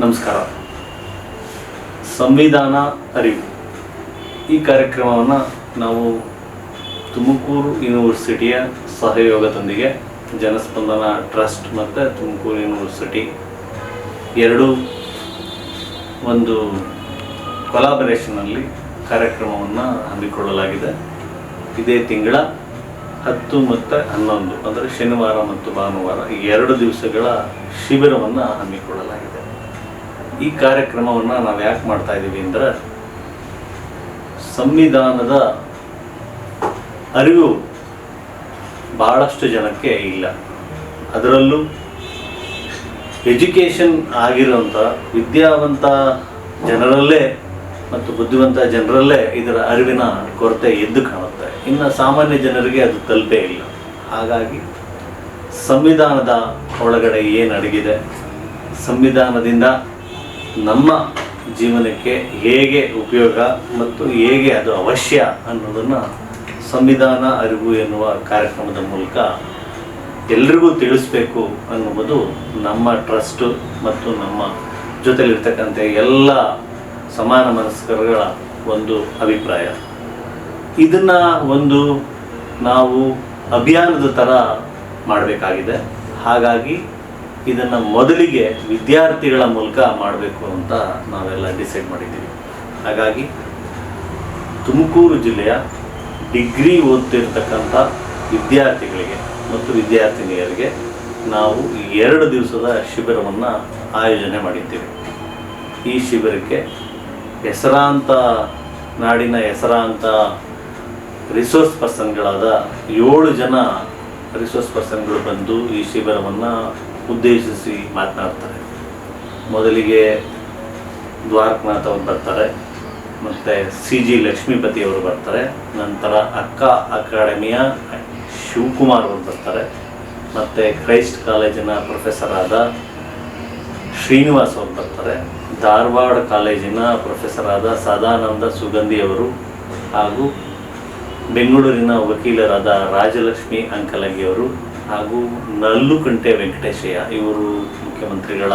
ನಮಸ್ಕಾರ. ಸಂವಿಧಾನ ಅರಿವು. ಈ ಕಾರ್ಯಕ್ರಮವನ್ನು ನಾವು ತುಮಕೂರು ಯೂನಿವರ್ಸಿಟಿಯ ಸಹಯೋಗದೊಂದಿಗೆ ಜನಸ್ಪಂದನ ಟ್ರಸ್ಟ್ ಮತ್ತು ತುಮಕೂರು ಯೂನಿವರ್ಸಿಟಿ ಎರಡು ಒಂದು ಕೊಲಾಬರೇಷನಲ್ಲಿ ಕಾರ್ಯಕ್ರಮವನ್ನು ಹಮ್ಮಿಕೊಳ್ಳಲಾಗಿದೆ. ಇದೇ ತಿಂಗಳ ಹತ್ತು ಮತ್ತು ಹನ್ನೊಂದು, ಅಂದರೆ ಶನಿವಾರ ಮತ್ತು ಭಾನುವಾರ ಈ ಎರಡು ದಿವಸಗಳ ಶಿಬಿರವನ್ನು ಹಮ್ಮಿಕೊಳ್ಳಲಾಗಿದೆ. ಈ ಕಾರ್ಯಕ್ರಮವನ್ನು ನಾವು ಯಾಕೆ ಮಾಡ್ತಾ ಇದ್ದೀವಿ ಅಂದರೆ ಸಂವಿಧಾನದ ಅರಿವು ಬಹಳಷ್ಟು ಜನಕ್ಕೆ ಇಲ್ಲ. ಅದರಲ್ಲೂ ಎಜುಕೇಷನ್ ಆಗಿರುವಂಥ ವಿದ್ಯಾವಂತ ಜನರಲ್ಲೇ ಮತ್ತು ಬುದ್ಧಿವಂತ ಜನರಲ್ಲೇ ಇದರ ಅರಿವಿನ ಕೊರತೆ ಎದ್ದು ಕಾಣುತ್ತೆ. ಇನ್ನು ಸಾಮಾನ್ಯ ಜನರಿಗೆ ಅದು ತಲುಪೇ ಇಲ್ಲ. ಹಾಗಾಗಿ ಸಂವಿಧಾನದ ಒಳಗಡೆ ಏನು ಅಡಗಿದೆ? ಸಂವಿಧಾನದಿಂದ ನಮ್ಮ ಜೀವನಕ್ಕೆ ಹೇಗೆ ಉಪಯೋಗ ಮತ್ತು ಹೇಗೆ ಅದು ಅವಶ್ಯ ಅನ್ನೋದನ್ನು ಸಂವಿಧಾನ ಅರಿವು ಎನ್ನುವ ಕಾರ್ಯಕ್ರಮದ ಮೂಲಕ ಎಲ್ರಿಗೂ ತಿಳಿಸ್ಬೇಕು ಅನ್ನುವುದು ನಮ್ಮ ಟ್ರಸ್ಟು ಮತ್ತು ನಮ್ಮ ಜೊತೆಲಿರ್ತಕ್ಕಂಥ ಎಲ್ಲ ಸಮಾನ ಮನಸ್ಕರಗಳ ಒಂದು ಅಭಿಪ್ರಾಯ. ಇದನ್ನ ಒಂದು ನಾವು ಅಭಿಯಾನದ ಥರ ಮಾಡಬೇಕಾಗಿದೆ. ಹಾಗಾಗಿ ಇದನ್ನು ಮೊದಲಿಗೆ ವಿದ್ಯಾರ್ಥಿಗಳ ಮೂಲಕ ಮಾಡಬೇಕು ಅಂತ ನಾವೆಲ್ಲ ಡಿಸೈಡ್ ಮಾಡಿದ್ದೀವಿ. ಹಾಗಾಗಿ ತುಮಕೂರು ಜಿಲ್ಲೆಯ ಡಿಗ್ರಿ ಓದ್ತಿರ್ತಕ್ಕಂಥ ವಿದ್ಯಾರ್ಥಿಗಳಿಗೆ ಮತ್ತು ವಿದ್ಯಾರ್ಥಿನಿಯರಿಗೆ ನಾವು ಎರಡು ದಿವಸದ ಶಿಬಿರವನ್ನು ಆಯೋಜನೆ ಮಾಡಿದ್ದೇವೆ. ಈ ಶಿಬಿರಕ್ಕೆ ಹೆಸರಾಂತ ನಾಡಿನ ಹೆಸರಾಂತ ರಿಸೋರ್ಸ್ ಪರ್ಸನ್ಗಳಾದ ಏಳು ಜನ ರಿಸೋರ್ಸ್ ಪರ್ಸನ್ಗಳು ಬಂದು ಈ ಶಿಬಿರವನ್ನು ಉದ್ದೇಶಿಸಿ ಮಾತನಾಡ್ತಾರೆ. ಮೊದಲಿಗೆ ದ್ವಾರಕನಾಥ್ ಅವರು ಬರ್ತಾರೆ, ಮತ್ತು ಸಿ ಜಿ ಲಕ್ಷ್ಮೀಪತಿ ಅವರು ಬರ್ತಾರೆ, ನಂತರ ಅಕ್ಕ ಅಕಾಡೆಮಿಯ ಶಿವಕುಮಾರ್ ಅವರು ಬರ್ತಾರೆ, ಮತ್ತು ಕ್ರೈಸ್ಟ್ ಕಾಲೇಜಿನ ಪ್ರೊಫೆಸರ್ ಆದ ಶ್ರೀನಿವಾಸ್ ಅವರು ಬರ್ತಾರೆ, ಧಾರವಾಡ ಕಾಲೇಜಿನ ಪ್ರೊಫೆಸರ್ ಆದ ಸದಾನಂದ ಸುಗಂಧಿ ಅವರು, ಹಾಗೂ ಬೆಂಗಳೂರಿನ ವಕೀಲರಾದ ರಾಜಲಕ್ಷ್ಮಿ ಅಂಕಲಗಿ ಅವರು ಹಾಗೂ ನಲ್ಲುಕಂಟೆ ವೆಂಕಟೇಶಯ್ಯ ಇವರು ಮುಖ್ಯಮಂತ್ರಿಗಳ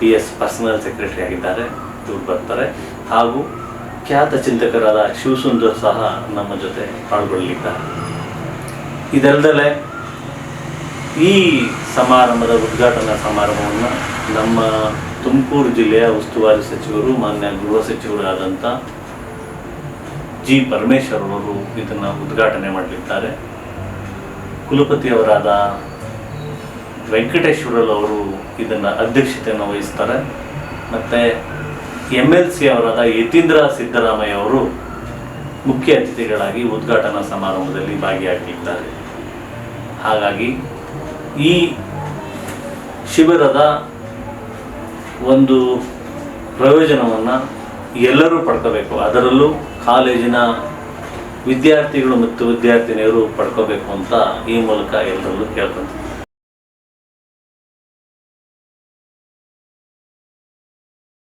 ಪಿ ಎಸ್ ಪರ್ಸನಲ್ ಸೆಕ್ರೆಟರಿ ಆಗಿದ್ದಾರೆ. ಇವರು ಬರ್ತಾರೆ. ಹಾಗೂ ಖ್ಯಾತ ಚಿಂತಕರಾದ ಶಿವಸುಂದರ್ ಸಹ ನಮ್ಮ ಜೊತೆ ಪಾಲ್ಗೊಳ್ಳಲಿದ್ದಾರೆ. ಇದಲ್ಲದೆ ಈ ಸಮಾರಂಭದ ಉದ್ಘಾಟನಾ ಸಮಾರಂಭವನ್ನು ನಮ್ಮ ತುಮಕೂರು ಜಿಲ್ಲೆಯ ಉಸ್ತುವಾರಿ ಸಚಿವರು, ಮಾನ್ಯ ಗೃಹ ಸಚಿವರಾದಂಥ ಜಿ ಪರಮೇಶ್ವರ್ ಅವರು ಇದನ್ನು ಉದ್ಘಾಟನೆ ಮಾಡಲಿದ್ದಾರೆ. ಕುಲಪತಿಯವರಾದ ವೆಂಕಟೇಶ್ವರಲ್ ಅವರು ಇದನ್ನು ಅಧ್ಯಕ್ಷತೆಯನ್ನು ವಹಿಸ್ತಾರೆ. ಮತ್ತು ಎಂ ಎಲ್ ಸಿ ಅವರಾದ ಯತೀಂದ್ರ ಸಿದ್ದರಾಮಯ್ಯ ಅವರು ಮುಖ್ಯ ಅತಿಥಿಗಳಾಗಿ ಉದ್ಘಾಟನಾ ಸಮಾರಂಭದಲ್ಲಿ ಭಾಗಿಯಾಗಿದ್ದಾರೆ ಹಾಗಾಗಿ ಈ ಶಿಬಿರದ ಒಂದು ಪ್ರಯೋಜನವನ್ನು ಎಲ್ಲರೂ ಪಡ್ಕೋಬೇಕು. ಅದರಲ್ಲೂ ಕಾಲೇಜಿನ ವಿದ್ಯಾರ್ಥಿಗಳು ಮತ್ತು ವಿದ್ಯಾರ್ಥಿನಿಯರು ಪಡ್ಕೋಬೇಕು ಅಂತ ಈ ಮೂಲಕ ಎಲ್ಲರಲ್ಲೂ ಕೇಳ್ಕೊಂತೀನಿ